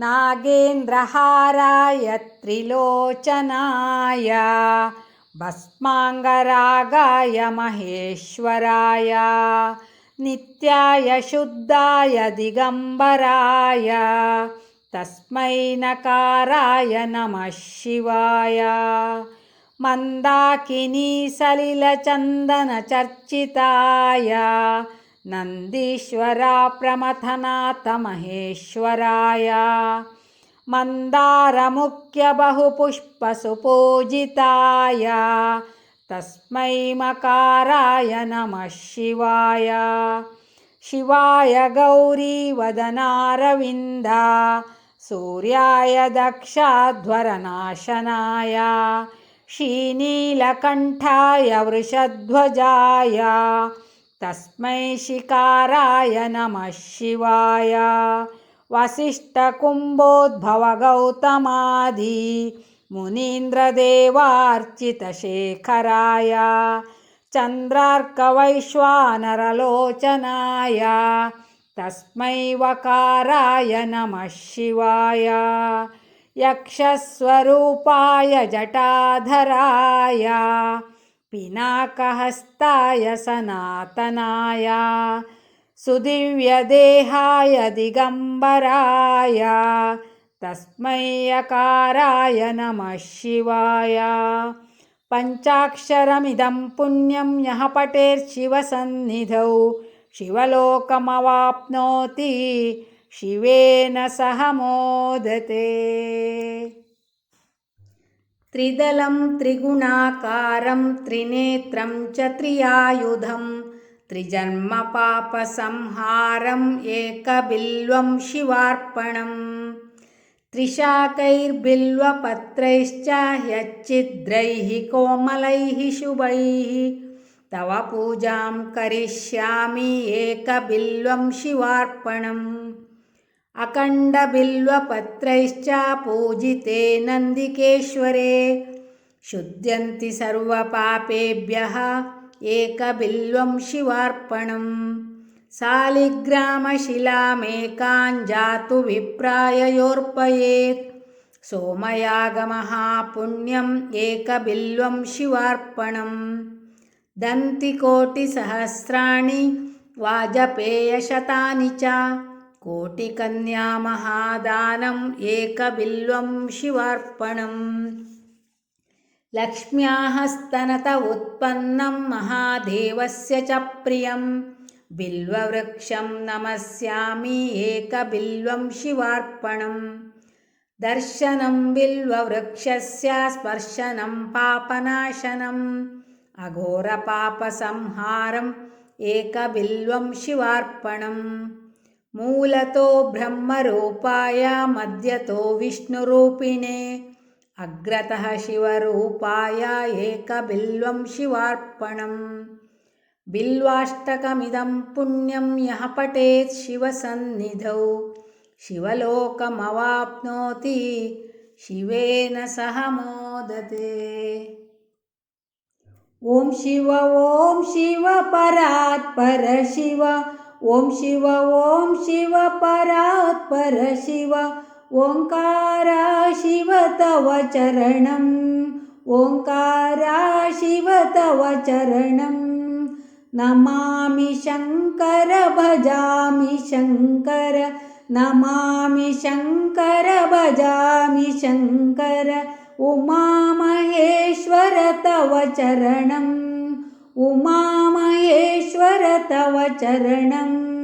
नागेन्द्रहाराय त्रिलोचनाय भस्माङ्गरागाय महेश्वराय नित्याय शुद्धाय दिगम्बराय तस्मै नकाराय नमः शिवाय। मन्दाकिनी सलिलचन्दनचर्चिताय नन्दीश्वरा प्रमथनाथमहेश्वराय। मन्दारमुख्यबहुपुष्पसुपूजिताय। तस्मै मकाराय नमः शिवाय। शिवाय गौरीवदनारविन्दा सूर्याय दक्षाध्वरनाशनाय। श्रीनीलकण्ठाय वृषध्वजाय तस्मै शिकाराय नमः शिवाय। वसिष्ठकुम्भोद्भवगौतमादि मुनीन्द्रदेवार्चितशेखराय चन्द्रार्कवैश्वानरलोचनाय तस्मै वकाराय नमः शिवाय। यक्षस्वरूपाय जटाधराय पिनाकहस्ताय सनातनाय सुदिव्यदेहाय दिगम्बराय तस्मै यकाराय नमः शिवाय। पञ्चाक्षरमिदं पुण्यं यः पठेर्शिवसन्निधौ शिवलोकमवाप्नोति शिवेन सह मोदते त्रिदलं त्रिगुणाकारं त्रिनेत्रं च त्रियायुधं त्रिजन्मपापसंहारम् एकबिल्वं शिवार्पणम् त्रिशाकैर्बिल्वपत्रैश्च ह्यच्चिद्रैः कोमलैः शुभैः तव पूजां करिष्यामि एकबिल्वं शिवार्पणम् अखण्डबिल्वपत्रैश्च पूजिते नन्दिकेश्वरे। शुद्ध्यन्ति सर्वपापेभ्यः एकबिल्वं शिवार्पणम् शालिग्रामशिलामेकाञ्जातु विप्राययोर्पयेत् सोमयागमः पुण्यम् एकबिल्वं शिवार्पणम्। दन्तिकोटिसहस्राणि वाजपेयशतानि च कोटिकन्यामहादानम् एकबिल्वं शिवार्पणम्। लक्ष्म्याः स्तनत उत्पन्नं महादेवस्य च प्रियं बिल्ववृक्षं नमस्यामि एकबिल्वं शिवार्पणम्। दर्शनं बिल्ववृक्षस्य स्पर्शनं पापनाशनम्। अघोरपापसंहारम् एकबिल्वं शिवार्पणम् मूलतो ब्रह्मरूपाय मध्यतो विष्णुरूपिणे अग्रतः शिवरूपाय एकबिल्वं शिवार्पणम्। बिल्वाष्टकमिदं पुण्यं यः पठेत् शिवसन्निधौ। शिवलोकमवाप्नोति शिवेन सह मोदते। ॐ शिव ॐ शिव परात् पर शिव ॐ शिव ॐ शिव परात् पर शिव ओङ्कारा शिव तव चरणम् ओङ्कारा शिव तव चरणम् नमामि शङ्कर भजामि शङ्कर नमामि शङ्कर भजामि शङ्कर उमामहेश्वर तव चरणम् उमामहेश्वर तव चरणम्